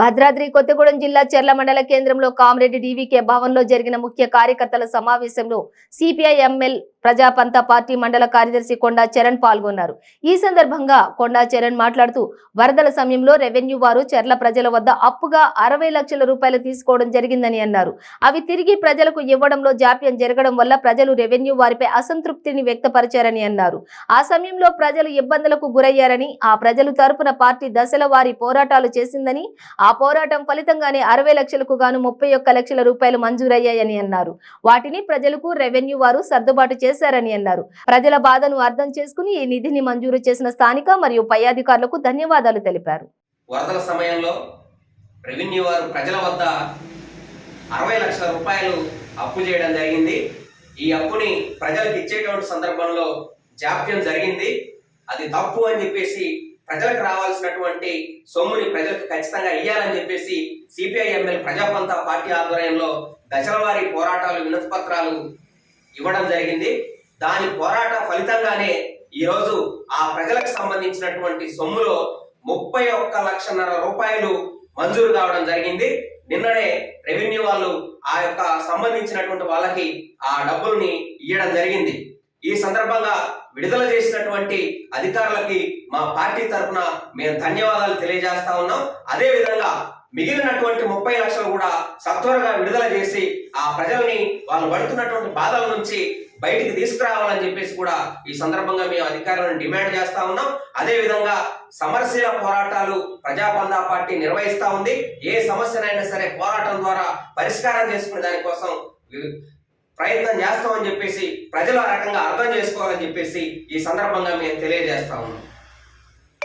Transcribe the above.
భద్రాద్రి కొత్తగూడెం జిల్లా చెర్ల మండల కేంద్రంలో కామరెడ్డి డీవీకే భవన్లో జరిగిన ముఖ్య కార్యకర్తల సమావేశంలో సిపిఐ ఎంఎల్ ప్రజాపంత పార్టీ మండల కార్యదర్శి కొండా చరణ్ పాల్గొన్నారు. ఈ సందర్భంగా కొండా చరణ్ మాట్లాడుతూ వరదల సమయంలో రెవెన్యూ వారు చెర్ల ప్రజల వద్ద అప్పుగా అరవై లక్షల రూపాయలు తీసుకోవడం జరిగిందని అన్నారు. అవి తిరిగి ప్రజలకు ఇవ్వడంలో జాప్యం జరగడం వల్ల ప్రజలు రెవెన్యూ వారిపై అసంతృప్తిని వ్యక్తపరిచారని అన్నారు. ఆ సమయంలో ప్రజలు ఇబ్బందులకు గురయ్యారని ఆ ప్రజలు తరపున పార్టీ దశల వారి పోరాటాలు చేసిందని ఆ ఆ పోరాటం ఫలితంగానే అరవై లక్షలకు గాను ముప్పై ఒక్క లక్షల రూపాయలు మంజూరయ్యాయని అన్నారు. వాటిని ప్రజలకు రెవెన్యూ వారు సర్దుబాటు చేశారని అన్నారు. ప్రజల బాధను అర్థం చేసుకుని ఈ నిధిని మంజూరు చేసిన స్థానిక మరియు పై అధికారులకు ధన్యవాదాలు తెలిపారు. వరదల సమయంలో రెవెన్యూ వారు ప్రజల వద్ద అరవై లక్షల రూపాయలు అప్పు చేయడం జరిగింది. ఈ అప్పుని ప్రజలకు ఇచ్చేటువంటి సందర్భంలో జాప్యం జరిగింది. అది తప్పు అని చెప్పేసి ప్రజలకు రావాల్సినటువంటి సొమ్ముని ప్రజలకు ఖచ్చితంగా ఇవ్వాలని చెప్పేసి సిపిఐ ఎమ్మెల్యే ప్రజాపంత పార్టీ ఆధ్వర్యంలో దశలవారీ పోరాటాలు వినతి పత్రాలు ఇవ్వడం జరిగింది. దాని పోరాట ఫలితంగానే ఈరోజు ఆ ప్రజలకు సంబంధించినటువంటి సొమ్ములో ముప్పై ఒక్క లక్షన్నర రూపాయలు మంజూరు కావడం జరిగింది. నిన్ననే రెవెన్యూ వాళ్ళు ఆ యొక్క సంబంధించినటువంటి వాళ్ళకి ఆ డబ్బుల్ని ఇవ్వడం జరిగింది. ఈ సందర్భంగా విడుదల చేసినటువంటి అధికారులకి మా పార్టీ తరఫున మేము ధన్యవాదాలు తెలియజేస్తా ఉన్నాం. అదే విధంగా మిగిలినటువంటి ముప్పై లక్షలు కూడా సత్వరగా విడుదల చేసి ఆ ప్రజల్ని వాళ్ళు పడుతున్నటువంటి బాధల నుంచి బయటికి తీసుకురావాలని చెప్పేసి కూడా ఈ సందర్భంగా మేము అధికారులను డిమాండ్ చేస్తా ఉన్నాం. అదే విధంగా సమరశీల పోరాటాలు ప్రజాపందా పార్టీ నిర్వహిస్తా ఉంది. ఏ సమస్యనైనా సరే పోరాటం ద్వారా పరిష్కారం చేసుకునే దానికోసం ప్రయత్నం చేస్తామని చెప్పేసి ప్రజలు ఆ రకంగా అర్థం చేసుకోవాలని చెప్పేసి ఈ సందర్భంగా మేము తెలియజేస్తా ఉన్నాం.